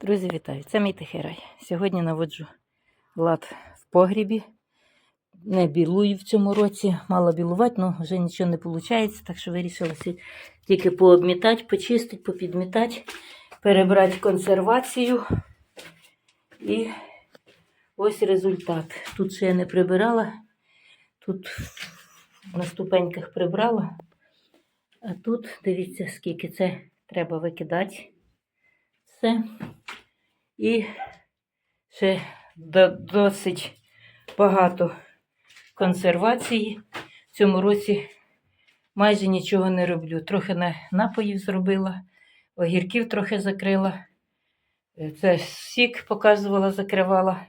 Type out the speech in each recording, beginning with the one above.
Друзі, вітаю! Це мій тихий рай. Сьогодні наводжу лад в погрібі. Не білую в цьому році, мала білувати, але вже нічого не виходить, так що вирішила тільки пообмітати, почистити, попідмітати, перебрати консервацію. І ось результат. Тут ще я не прибирала, тут на ступеньках прибрала. А тут дивіться, скільки це треба викидати. Все. І ще досить багато консервації. В цьому році майже нічого не роблю. Трохи напоїв зробила, огірків трохи закрила. Це сік показувала, закривала.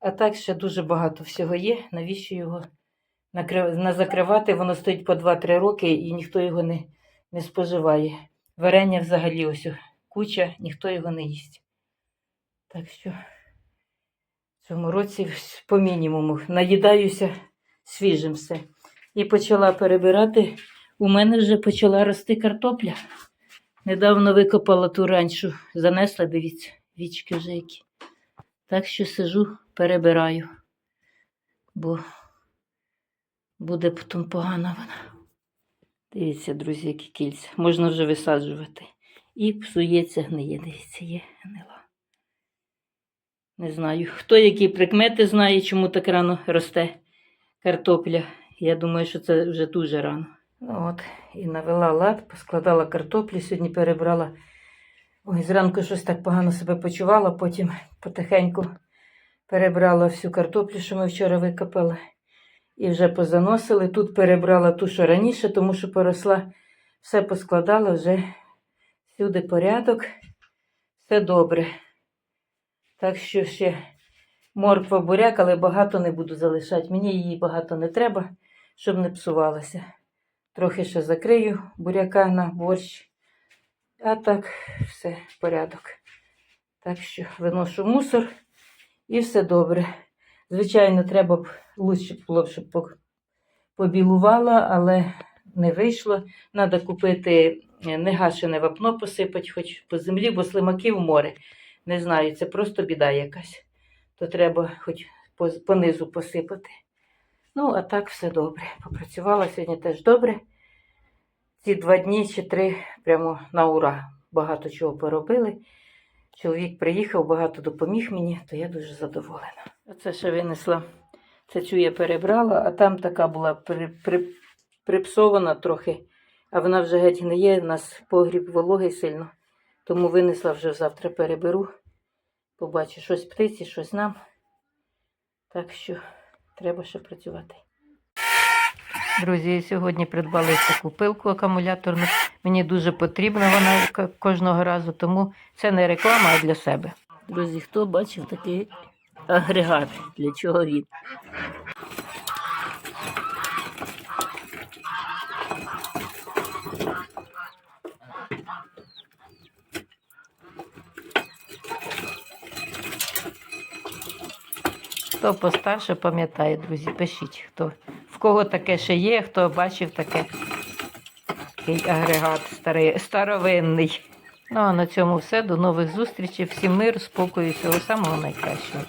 А так ще дуже багато всього є. Навіщо його на закривати? Воно стоїть по 2-3 роки і ніхто його не, не споживає. Варення взагалі ось куча, ніхто його не їсть. Так що в цьому році по мінімуму наїдаюся свіжим все. І почала перебирати. У мене вже почала рости картопля. Недавно викопала ту раньшу, занесла, дивіться, вічки вже які. Так що сижу, перебираю, бо буде потім погана вона. Дивіться, друзі, які кільця. Можна вже висаджувати. І псується, гниє, дивіться, є гнила. Не знаю, хто які прикмети знає, чому так рано росте картопля. Я думаю, що це вже дуже рано. Ну от, і навела лад, поскладала картоплю, сьогодні перебрала. Ой, зранку щось так погано себе почувала, потім потихеньку перебрала всю картоплю, що ми вчора викопали. І вже позаносили. Тут перебрала ту, що раніше, тому що поросла, все поскладала, вже всюди порядок, все добре. Так що ще морква буряк, але багато не буду залишати. Мені її багато не треба, щоб не псувалася. Трохи ще закрию буряка на борщ. А так, все порядок. Так що виношу мусор і все добре. Звичайно, треба б лучше було б, щоб по- побілувала, але не вийшло. Треба купити негашене вапно посипати, хоч по землі, бо слимаків море. Не знаю, це просто біда якась. То треба хоч по, понизу посипати. Ну, а так все добре. Попрацювала сьогодні теж добре. Ці два дні чи три прямо на ура. Багато чого поробили. Чоловік приїхав, багато допоміг мені, то я дуже задоволена. Оце ще винесла. Це цю я перебрала, а там така була при, при, припсована трохи, а вона вже геть не є. У нас погріб вологий сильно. Тому винесла вже завтра переберу. Побачу щось птиці, щось нам. Так що треба ще працювати. Друзі, сьогодні придбали таку пилку акумуляторну. Мені дуже потрібна вона кожного разу, тому це не реклама, а для себе. Друзі, хто бачив такий агрегат? Для чого він? Хто постарше пам'ятає, друзі, пишіть, хто, в кого таке ще є, хто бачив таке. Такий агрегат старий, старовинний. Ну а на цьому все. До нових зустрічей. Всім миру, спокою, всього самого найкращого.